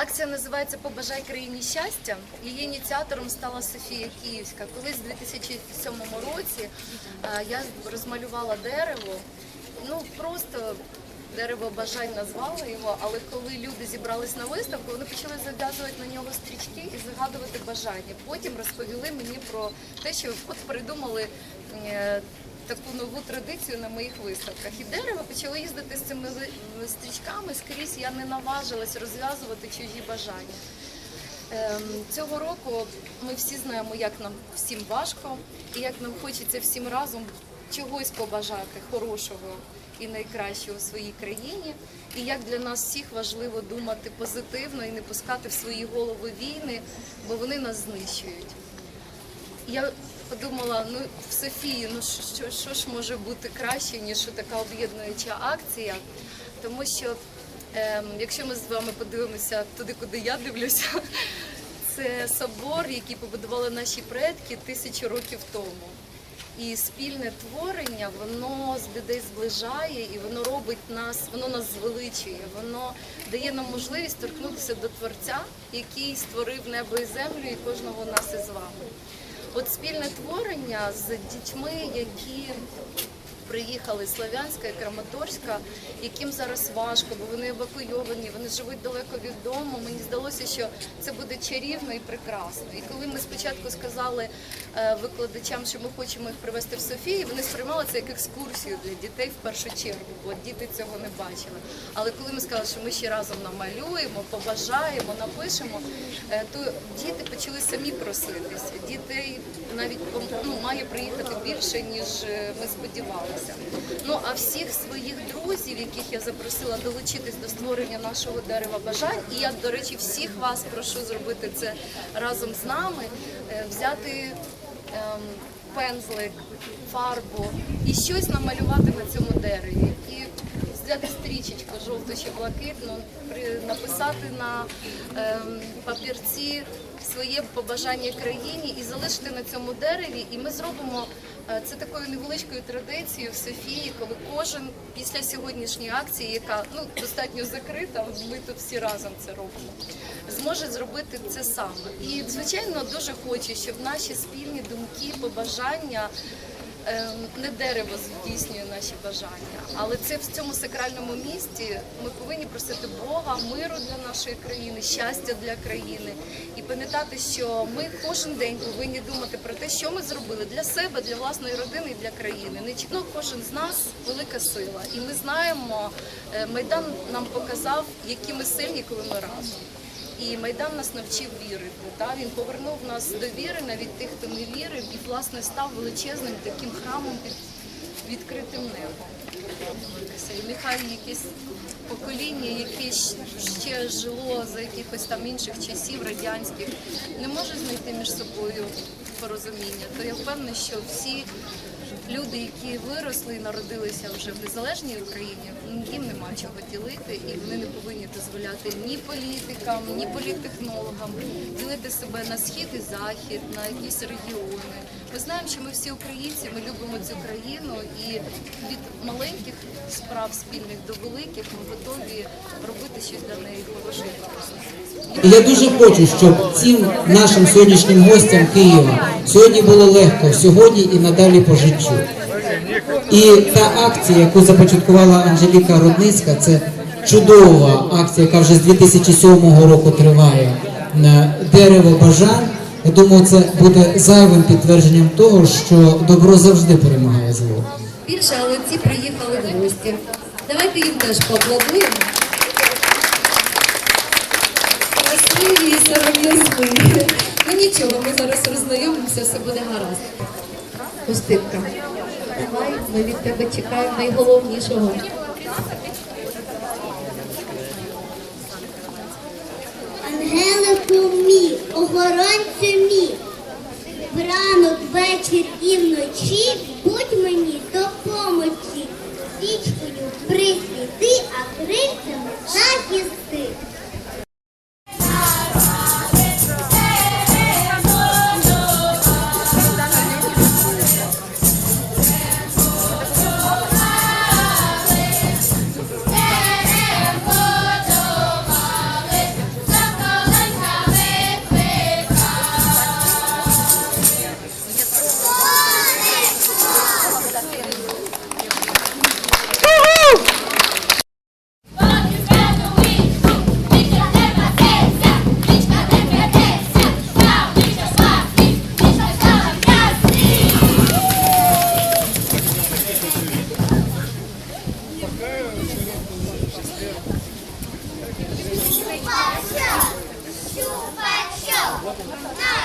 Акція називається Побажай країні щастя. Її ініціатором стала Софія Київська. Колись у 2007 році е, я розмалювала дерево. Ну просто дерево бажань назвала його, але коли люди зібрались на виставку, вони почали зав'язувати на нього стрічки і загадувати бажання. Потім розповіли мені про те, що от придумали. Таку нову традицію на моїх виставках. І дерево почало їздити з цими стрічками скрізь. Я не наважилась розв'язувати чужі бажання. Ем, Цього року ми всі знаємо, як нам всім важко, і як нам хочеться всім разом чогось побажати хорошого і найкращого у своїй країні. І як для нас всіх важливо думати позитивно і не пускати в свої голови війни, бо вони нас знищують. Я подумала, ну в Софії, ну що, що ж може бути краще, ніж така об'єднуюча акція, тому що ем, якщо ми з вами подивимося туди, куди я дивлюся, це собор, який побудували наші предки тисячу років тому. І спільне творення, воно з людей зближає і воно робить нас, воно нас звеличує, воно дає нам можливість торкнутися до Творця, який створив небо і землю і кожного нас із вами. От спільне творення з дітьми, які приїхали з Слов'янська і Краматорська, яким зараз важко, бо вони евакуйовані, вони живуть далеко від дому. Мені здалося, що це буде чарівно і прекрасно. І коли ми спочатку сказали е, викладачам, що ми хочемо їх привезти в Софію, вони сприймали це як екскурсію для дітей в першу чергу, бо діти цього не бачили. Але коли ми сказали, що ми ще разом намалюємо, побажаємо, напишемо, е, то діти почали самі проситися. Дітей навіть ну, має приїхати більше, ніж е, ми сподівалися. Ну а всіх своїх друзів, яких я запросила долучитись до створення нашого дерева бажань, і я, до речі, всіх вас прошу зробити це разом з нами, е, взяти ем, пензлик, фарбу і щось намалювати на цьому дереві. І взяти стрічечку жовту чи блакитну, написати на ем, папірці своє побажання країні і залишити на цьому дереві. І ми зробимо е, це такою невеличкою традицією в Софії, коли кожен після сьогоднішньої акції, яка ну достатньо закрита, ми тут всі разом це робимо, зможе зробити це саме. І звичайно дуже хочу, щоб наші спільні думки, побажання. Ем, не дерево здійснює наші бажання, але це в цьому сакральному місті ми повинні просити Бога, миру для нашої країни, щастя для країни і пам'ятати, що ми кожен день повинні думати про те, що ми зробили для себе, для власної родини і для країни. Не ну, кожен з нас велика сила, і ми знаємо, е, майдан нам показав, які ми сильні, коли ми разом. І Майдан нас навчив вірити. Та? Він повернув нас до віри навіть тих, хто не вірив, і власне став величезним таким храмом під відкритим небом. І нехай якесь покоління, яке ще жило за якихось там інших часів радянських, не може знайти між собою порозуміння. То я впевнена, що всі люди, які виросли і народилися вже в незалежній Україні, їм нема чого ділити, і вони не повинні дозволяти ні політикам, ні політтехнологам ділити себе на схід і захід, на якісь регіони. Ми знаємо, що ми всі українці, ми любимо цю країну, і від маленьких справ спільних до великих ми готові робити щось для неї. І Я дуже хочу, щоб цим нашим сьогоднішнім гостям Києва сьогодні було легко сьогодні і надалі по життю. І та акція, яку започаткувала Анжеліка Рудницька, це чудова акція, яка вже з 2007 року триває на дерево бажань. Я думаю, це буде зайвим підтвердженням того, що добро завжди перемагає зло. Більше, але ці приїхали в гості. Давайте їм теж поаплодуємо. Ну нічого, ми зараз роззнайомимося, все буде гаразд. Устинка, давай, ми від тебе чекаємо найголовнішого. Ангелику мій, охоронцю мій, ранок вечір і вночі 我怎么走